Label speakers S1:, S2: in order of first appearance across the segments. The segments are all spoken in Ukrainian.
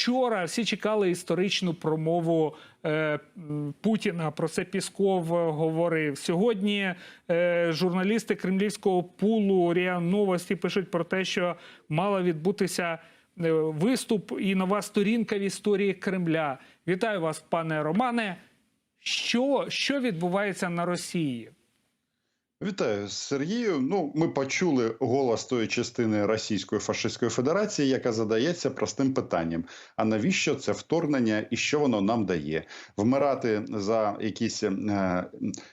S1: вчора всі чекали історичну промову е, Путіна. Про це Пісков е, говорив. Сьогодні е, журналісти кремлівського пулу Ріа Новості пишуть про те, що мала відбутися виступ і нова сторінка в історії Кремля. Вітаю вас, пане Романе. Що, що відбувається на Росії?
S2: Вітаю Сергію. Ну, ми почули голос тої частини Російської фашистської Федерації, яка задається простим питанням: а навіщо це вторгнення і що воно нам дає? Вмирати за якісь е,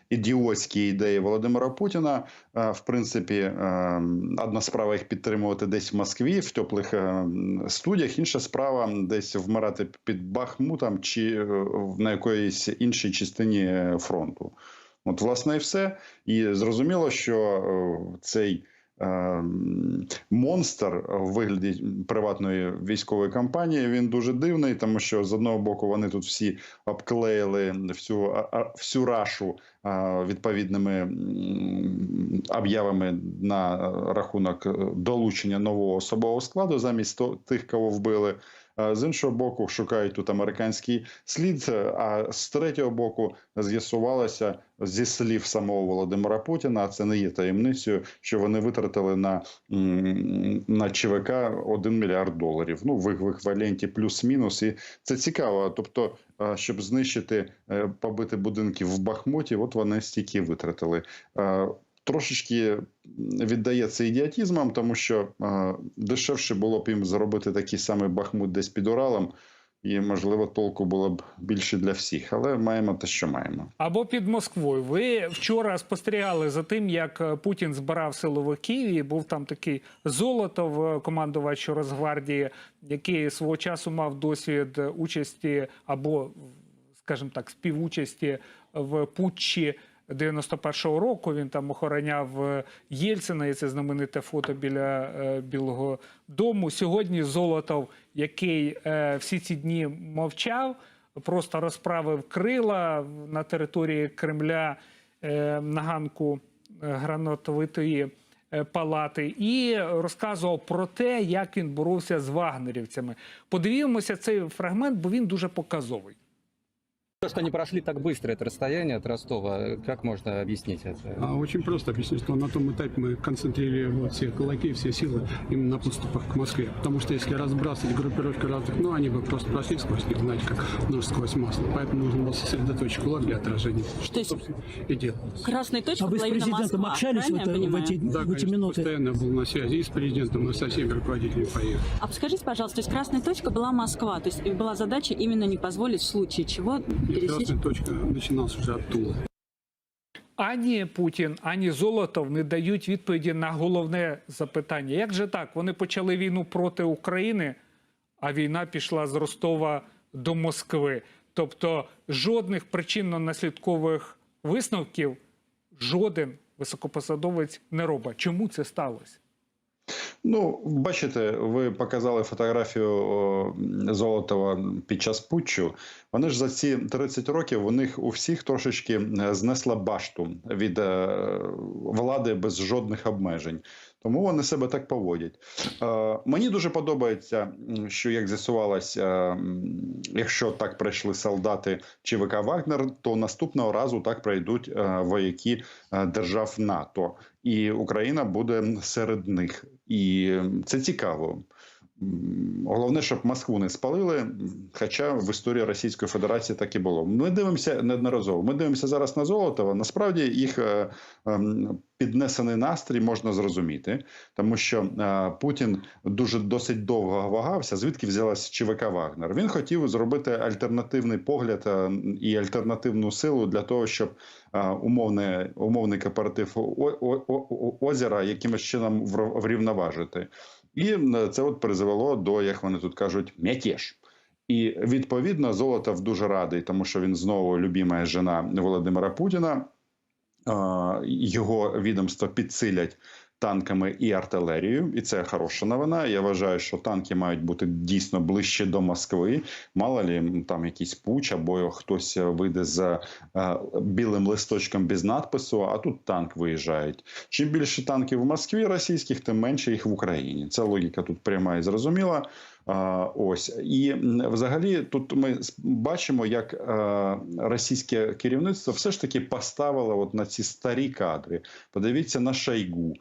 S2: ідіотські ідеї Володимира Путіна. Е, в принципі, е, одна справа їх підтримувати десь в Москві в теплих е, студіях. Інша справа десь вмирати під Бахмутом чи е, на якоїсь іншій частині е, фронту. От, власне, і все. І зрозуміло, що е, цей е, монстр в вигляді приватної військової компанії він дуже дивний, тому що з одного боку вони тут всі обклеїли всю, всю рашу е, відповідними об'явами на рахунок е, долучення нового особового складу замість тих, кого вбили. З іншого боку, шукають тут американський слід. А з третього боку з'ясувалося зі слів самого Володимира Путіна. Це не є таємницею, що вони витратили на, на ЧВК 1 мільярд доларів. Ну в еквіваленті плюс-мінус. І це цікаво. Тобто, щоб знищити е, побити будинки в Бахмуті, от вони стільки витратили. Трошечки віддається ідіотізмом, тому що е, дешевше було б їм зробити такий самий Бахмут десь під Уралом, і можливо толку було б більше для всіх. Але маємо те, що маємо.
S1: Або під Москвою. Ви вчора спостерігали за тим, як е, Путін збирав силовиків, і був там такий Золотов, е, командувач Росгвардії, який свого часу мав досвід участі або, скажімо так, співучасті в путчі 91-го року. Він там охороняв е, Єльцина, і це знамените фото біля е, Білого Дому. Сьогодні Золотов, який е, всі ці дні мовчав просто розправив крила на території Кремля на ганку гранатовитої палати і розказував про те, як він боровся з вагнерівцями. Подивімося цей фрагмент, бо він дуже показовий.
S3: То, что они прошли так быстро это расстояние от Ростова, как можно объяснить это?
S4: А, Очень просто объясню, что на том этапе мы концентрировали все кулаки, все силы именно на подступах к Москве. Потому что если разбрасывать группировки разных, ну, они бы просто прошли сквозь них, знаете, как нож сквозь масло. Поэтому нужно было сосредоточить кулак для отражения.
S5: То есть
S4: собственно, и делалось.
S5: красная точка
S6: А вы с президентом
S5: Москва,
S6: общались в,
S5: правильно
S6: это- в эти,
S4: Да,
S6: в эти
S4: конечно,
S6: минуты?
S4: постоянно был на связи и с президентом, и со всеми руководителями поездки.
S5: А скажите, пожалуйста, то есть красная точка была Москва, то есть была задача именно не позволить в случае чего.
S4: Красная точка начиналась уже оттуда.
S1: Ані Путін, ані Золотов не дають відповіді на головне запитання. Як же так? Вони почали війну проти України, а війна пішла з Ростова до Москви. Тобто жодних причинно-наслідкових висновків жоден високопосадовець не робить. Чому це сталося?
S2: Ну, бачите, ви показали фотографію Золотова під час путчу. Вони ж за ці 30 років у них у всіх трошечки е, знесла башту від е, влади без жодних обмежень. Тому вони себе так поводять. Е, мені дуже подобається, що як з'ясувалось, е, якщо так прийшли солдати ЧВК Вагнер, то наступного разу так прийдуть е, вояки держав НАТО, і Україна буде серед них. І це цікаво. Головне, щоб Москву не спалили. Хоча в історії Російської Федерації так і було. Ми дивимося неодноразово. Ми дивимося зараз на Золотова. Насправді їх е, ем, піднесений настрій можна зрозуміти, тому що е, Путін дуже досить довго вагався. Звідки взялась ЧВК Вагнер? Він хотів зробити альтернативний погляд е, і альтернативну силу для того, щоб умовне, умовний кооператив озера якимось чином врівноважити. І це от призвело до, як вони тут кажуть, м'ятеж. І відповідно Золотов дуже радий, тому що він знову любима жена Володимира Путіна. Його відомство підсилять танками і артилерією, і це хороша новина. Я вважаю, що танки мають бути дійсно ближче до Москви. Мало лі там якийсь пуч або хтось вийде з е, білим листочком без надпису, а тут танк виїжджають. Чим більше танків в Москві російських, тим менше їх в Україні. Ця логіка тут пряма і зрозуміла. Ось і взагалі тут ми бачимо, як е, російське керівництво все ж таки поставило от на ці старі кадри. Подивіться на шайгу.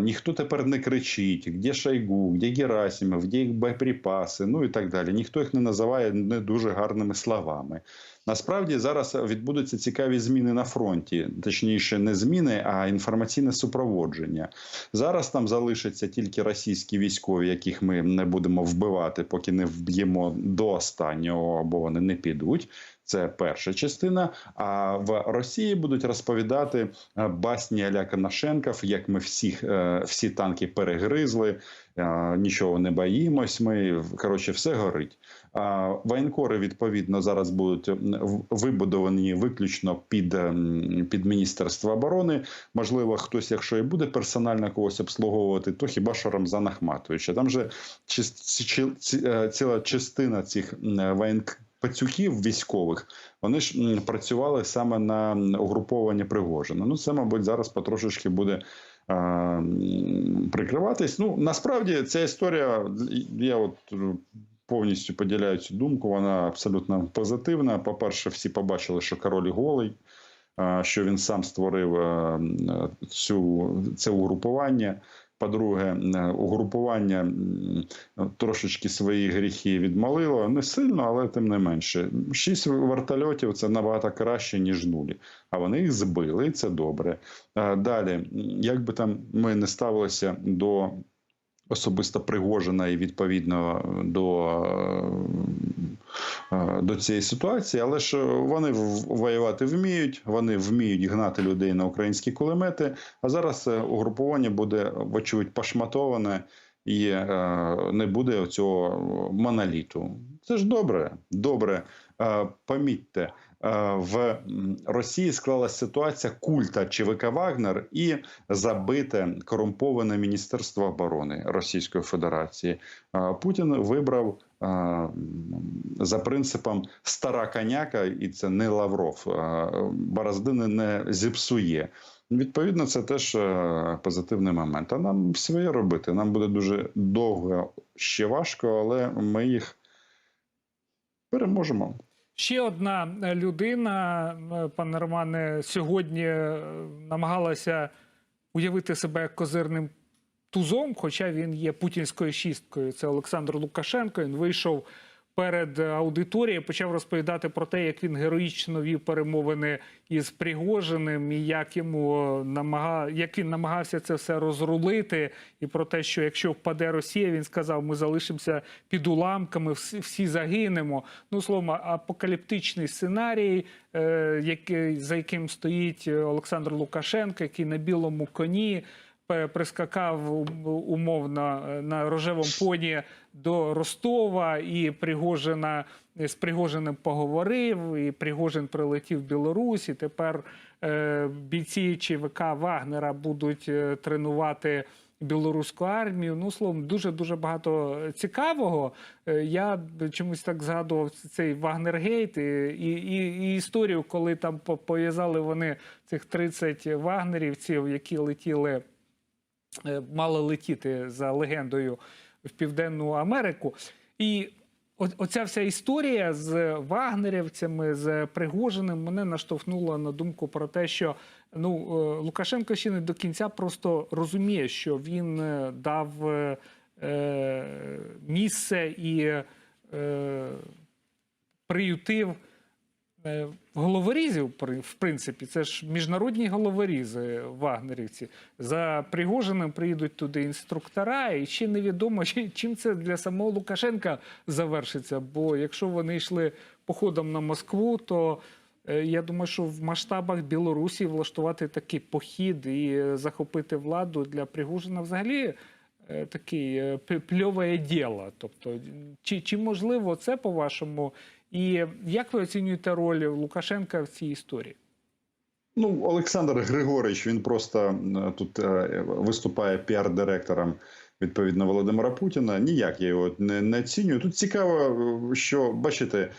S2: Ніхто тепер не кричить, де шайгу, де Герасимов, де їх боєприпаси, ну і так далі. Ніхто їх не називає не дуже гарними словами. Насправді зараз відбудуться цікаві зміни на фронті, точніше, не зміни, а інформаційне супроводження. Зараз там залишаться тільки російські військові, яких ми не будемо вбивати, поки не вб'ємо до останнього, або вони не підуть. Це перша частина. А в Росії будуть розповідати е, басні Аля Коношенков, як ми всіх е, всі танки перегризли, нічого не боїмось. Ми коротше, все горить. А воєнкори відповідно зараз будуть вибудовані виключно під, під міністерство оборони. Можливо, хтось, якщо і буде персонально когось обслуговувати, то хіба що Рамзан Ахматовича. Там же е, ціла частина цих воєнк. Пацюків військових вони ж працювали саме на угруповання Пригожина. Ну це, мабуть, зараз потрошечки буде прикриватись. Ну насправді ця історія, я от е, повністю поділяю цю думку. Вона абсолютно позитивна. По-перше, всі побачили, що король голий, е, що він сам створив е, цю це угрупування. По-друге, е, угрупування трошечки свої гріхи відмолило. Не сильно, але тим не менше. Шість вертольотів це набагато краще, ніж нулі. А вони їх збили, і це добре. Е, Далі, як би там ми не ставилися до особисто Пригожина і відповідно до, е, до цієї ситуації, але ж вони воювати вміють, вони вміють гнати людей на українські кулемети. А зараз е, угрупування буде, вочевидь, пошматоване і е, не буде цього моноліту. Це ж добре. Добре. Помітьте, в Росії склалася ситуація культа ЧВК Вагнер і забите корумповане Міністерство оборони Російської Федерації. Е, Путін вибрав е, за принципом стара коняка, і це не Лавров. Е, Бороздини не зіпсує. Відповідно, це теж е, позитивний момент. А нам своє робити. Нам буде дуже довго ще важко, але ми їх переможемо.
S1: Ще одна е, людина, е, пане Романе, сьогодні е, намагалася уявити себе як козирним тузом, хоча він є путінською шісткою. Це Олександр Лукашенко. Він вийшов перед аудиторією, почав розповідати про те, як він героїчно вів перемовини із Пригожиним, і як йому намага... як він намагався це все розрулити, і про те, що якщо впаде Росія, він сказав, ми залишимося під уламками, всі, загинемо. Ну, словом, апокаліптичний сценарій, е, який, за яким стоїть Олександр Лукашенко, який на білому коні прискакав умовно е, на рожевому поні до Ростова, і Пригожина з Пригожиним поговорив, і Пригожин прилетів в Білорусь, і тепер е, бійці ЧВК Вагнера будуть е, тренувати. Білоруську армію, ну словом, дуже дуже багато цікавого. Е, Я чомусь так згадував цей Вагнергейт і, і, і, історію, коли там по- пов'язали вони цих 30 вагнерівців, які летіли е, мали летіти за легендою в Південну Америку. І оця вся історія з вагнерівцями, з Пригожиним мене наштовхнула на думку про те, що ну, е, Лукашенко ще не до кінця просто розуміє, що він е, дав місце і приютив головорізів, в принципі, це ж міжнародні головорізи вагнерівці. За Пригожиним приїдуть туди інструктора, і ще невідомо, чим це для самого Лукашенка завершиться. Бо якщо вони йшли походом на Москву, то е, я думаю, що в масштабах Білорусі влаштувати такий похід і е, захопити владу для Пригожина взагалі. е, Такий е, пльове діло. Тобто, чи, чи можливо це по-вашому? І як ви оцінюєте роль Лукашенка в цій історії?
S2: Ну, Олександр Григорович, він просто е, тут е, виступає піар-директором відповідно Володимира Путіна. Ніяк я його не, не оцінюю. Тут цікаво, е, що бачите,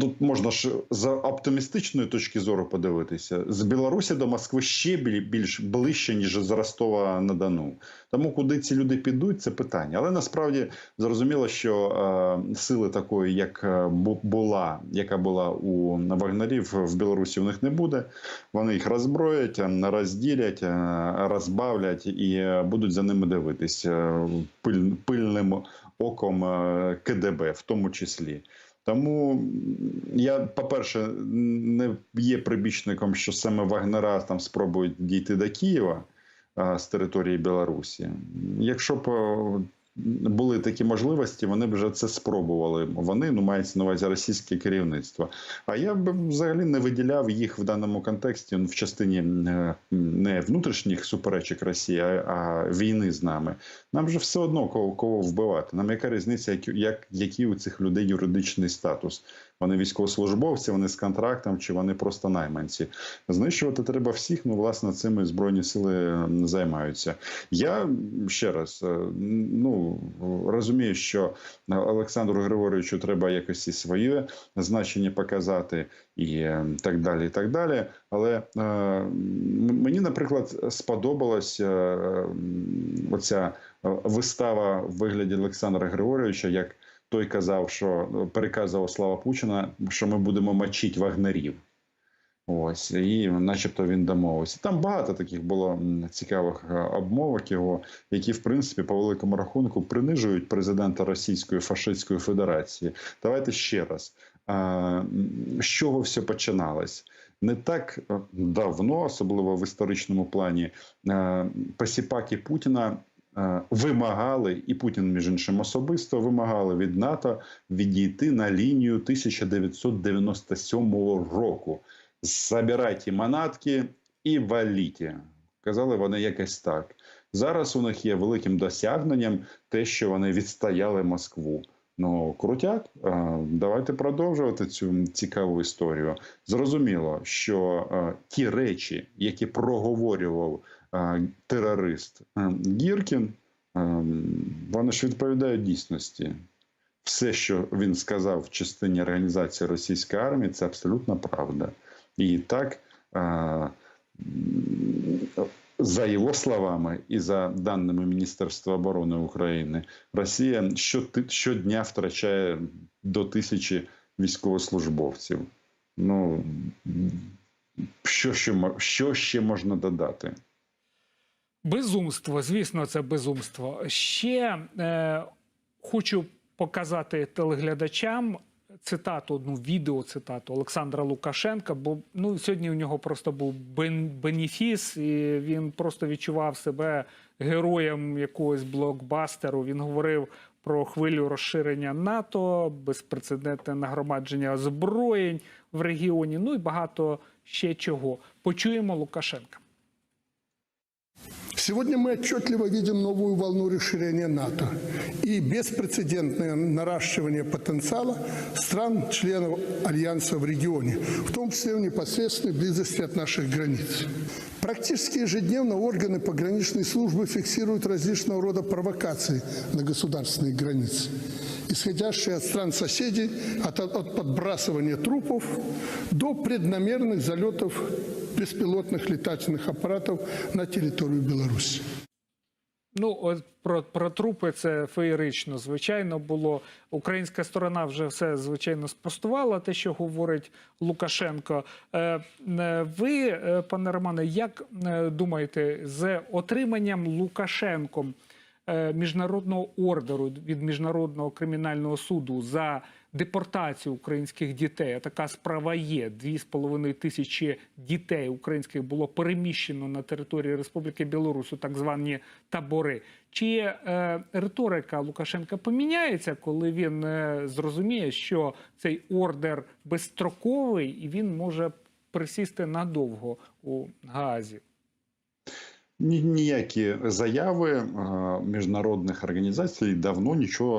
S2: Тут можна ж з оптимістичної точки зору подивитися. З Білорусі до Москви ще біль- більш ближче, ніж з Ростова на Дону. Тому куди ці люди підуть, це питання. Але насправді зрозуміло, що е, сили такої, як е, була, яка була у вагнерів, в Білорусі у них не буде. Вони їх роззброять, розділять, е, розбавлять і е, будуть за ними дивитись е, пиль, пильним оком КДБ, в тому числі. Тому я, по-перше, не є прибічником, що саме Вагнера там спробують дійти до Києва а, з території Білорусі. Якщо б були такі можливості, вони б вже це спробували. Вони ну мається на увазі російське керівництво. А я б взагалі не виділяв їх в даному контексті ну, в частині е, не внутрішніх суперечок Росії, а, війни з нами. Нам же все одно кого, кого вбивати. Нам яка різниця, як, як, який у цих людей юридичний статус? Вони військовослужбовці, вони з контрактом, чи вони просто найманці. Знищувати треба всіх. Ну, власне, цими збройні сили займаються. Я ще раз е, ну розумію, що Олександру Григоровичу треба якось і своє значення показати, і е, так далі. і так далі. Але е, мені, наприклад, сподобалась е, оця е, вистава в вигляді Олександра Григоровича, як той казав, що ну, переказував слава Путіна, що ми будемо мочити вагнерів. Ось, і начебто він домовився. Там багато таких було цікавих е, обмовок його, які, в принципі, по великому рахунку принижують президента Російської фашистської Федерації. Давайте ще раз. З чого все починалось? Не так е, давно, особливо в історичному плані, е, посіпаки Путіна вимагали, і Путін, між іншим, особисто вимагали від НАТО відійти на лінію 1997 року. Забирайте манатки і валіть. Казали вони якось так. Зараз у них є великим досягненням те, що вони відстояли Москву. Ну, крутяк, Е, давайте продовжувати цю цікаву історію. Зрозуміло, що е, ті речі, які проговорював е, терорист Гіркін, вони ж відповідають дійсності. Все, що він сказав в частині організації російської армії, це абсолютна правда. І так, за його словами і за даними Міністерства оборони України, Росія щодня втрачає до тисячі військовослужбовців. Ну що ще, що ще можна додати?
S1: Безумство, звісно, це безумство. Ще е, хочу показати телеглядачам цитату, одну відеоцитату Олександра Лукашенка, бо ну, сьогодні у нього просто був бен, бенефіс, і він просто відчував себе героєм якогось блокбастеру. Він говорив про хвилю розширення НАТО, безпрецедентне нагромадження озброєнь в регіоні, ну і багато ще чого. Почуємо Лукашенка.
S6: Сегодня мы отчетливо видим новую волну расширения НАТО и беспрецедентное наращивание потенциала стран-членов Альянса в регионе, в том числе в непосредственной близости от наших границ. Практически ежедневно органы пограничной службы фиксируют различного рода провокации на государственные границы, исходящие от стран-соседей, от, от подбрасывания трупов до преднамеренных залетов беспилотных летательных аппаратов на территорию Беларуси.
S1: Ну, от про, про трупи це феєрично, звичайно, було. Українська сторона вже все звичайно спростувала, те, що говорить Лукашенко. Е, е, ви, е, пане Романе, як е, думаєте, з отриманням Лукашенком е, міжнародного ордеру від міжнародного кримінального суду за депортацію українських дітей. А така справа є. Дві з половиною тисячі дітей українських було переміщено на території Республіки Білорусь у так звані табори. Чи е, риторика Лукашенка поміняється, коли він е, зрозуміє, що цей ордер безстроковий і він може присісти надовго у Гаазі?
S2: Ні- Ніякі заяви е, міжнародних організацій давно нічого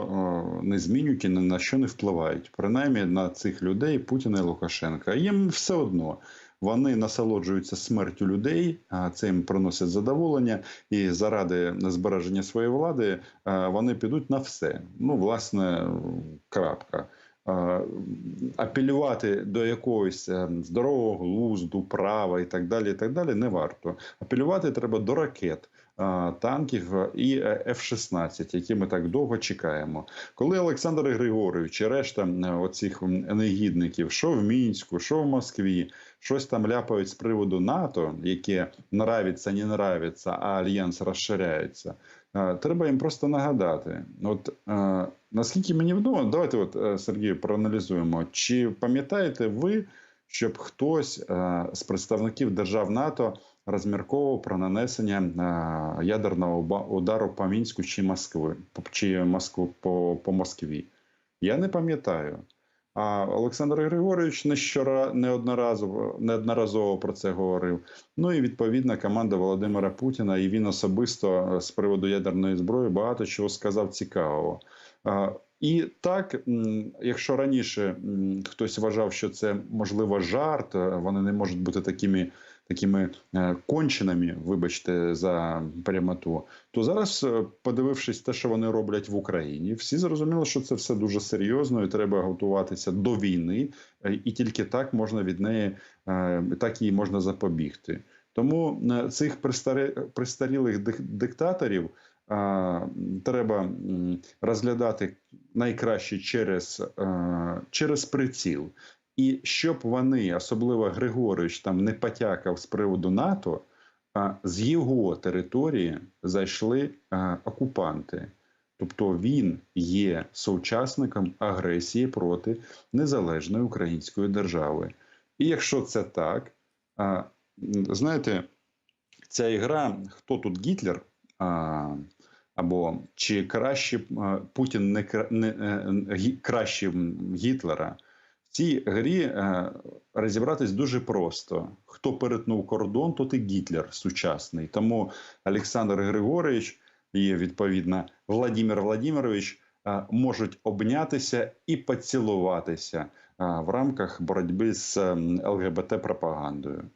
S2: е, не змінюють і на що не впливають. Принаймні на цих людей Путіна і Лукашенка. Їм все одно. Вони насолоджуються смертю людей, це їм приносить задоволення, і заради збереження своєї влади е, вони підуть на все. Ну, власне, крапка. Апелювати до якогось е, здорового глузду, права і так далі, і так далі, не варто. Апелювати треба до ракет. Танків і е, F-16, які ми так довго чекаємо. Коли Олександр Григорович і решта оцих негідників, що в Мінську, що в Москві, щось там ляпають з приводу НАТО, яке нравиться, не нравиться, а альянс розширяється. Е, Треба їм просто нагадати. От е, наскільки мені відомо, давайте, от е, Сергію, проаналізуємо. Чи пам'ятаєте ви, щоб хтось е, з представників держав НАТО розмірковував про нанесення е, ядерного удару по Мінську чи Москви, чи Москву по, по Москві? Я не пам'ятаю. А Олександр Григорович нещора неодноразово неодноразово про це говорив. Ну і відповідна команда Володимира Путіна, і він особисто е, з приводу ядерної зброї багато чого сказав цікавого. І так, якщо раніше хтось вважав, що це можливо жарт, е, вони не можуть бути такими. Такими е, конченими, вибачте, за прямоту, то зараз, е, подивившись те, що вони роблять в Україні, всі зрозуміли, що це все дуже серйозно, і треба готуватися до війни, е, і тільки так можна від неї, так їй можна запобігти. Тому цих пристарілих диктаторів а, треба розглядати найкраще через, е, через приціл. І щоб вони, особливо Григорович, там не потякав з приводу НАТО, а з його території зайшли е, окупанти. Тобто він є соучасником агресії проти незалежної української держави. І якщо це так, а, знаєте, ця ігра, хто тут Гітлер? А, або чи краще а, Путін не, не е, краще Гітлера? Цій грі е, розібратись дуже просто. Хто перетнув кордон, то і Гітлер сучасний. Тому Олександр Григорович і відповідно Владимир Владимирович е, можуть обнятися і поцілуватися е, в рамках боротьби з ЛГБТ пропагандою.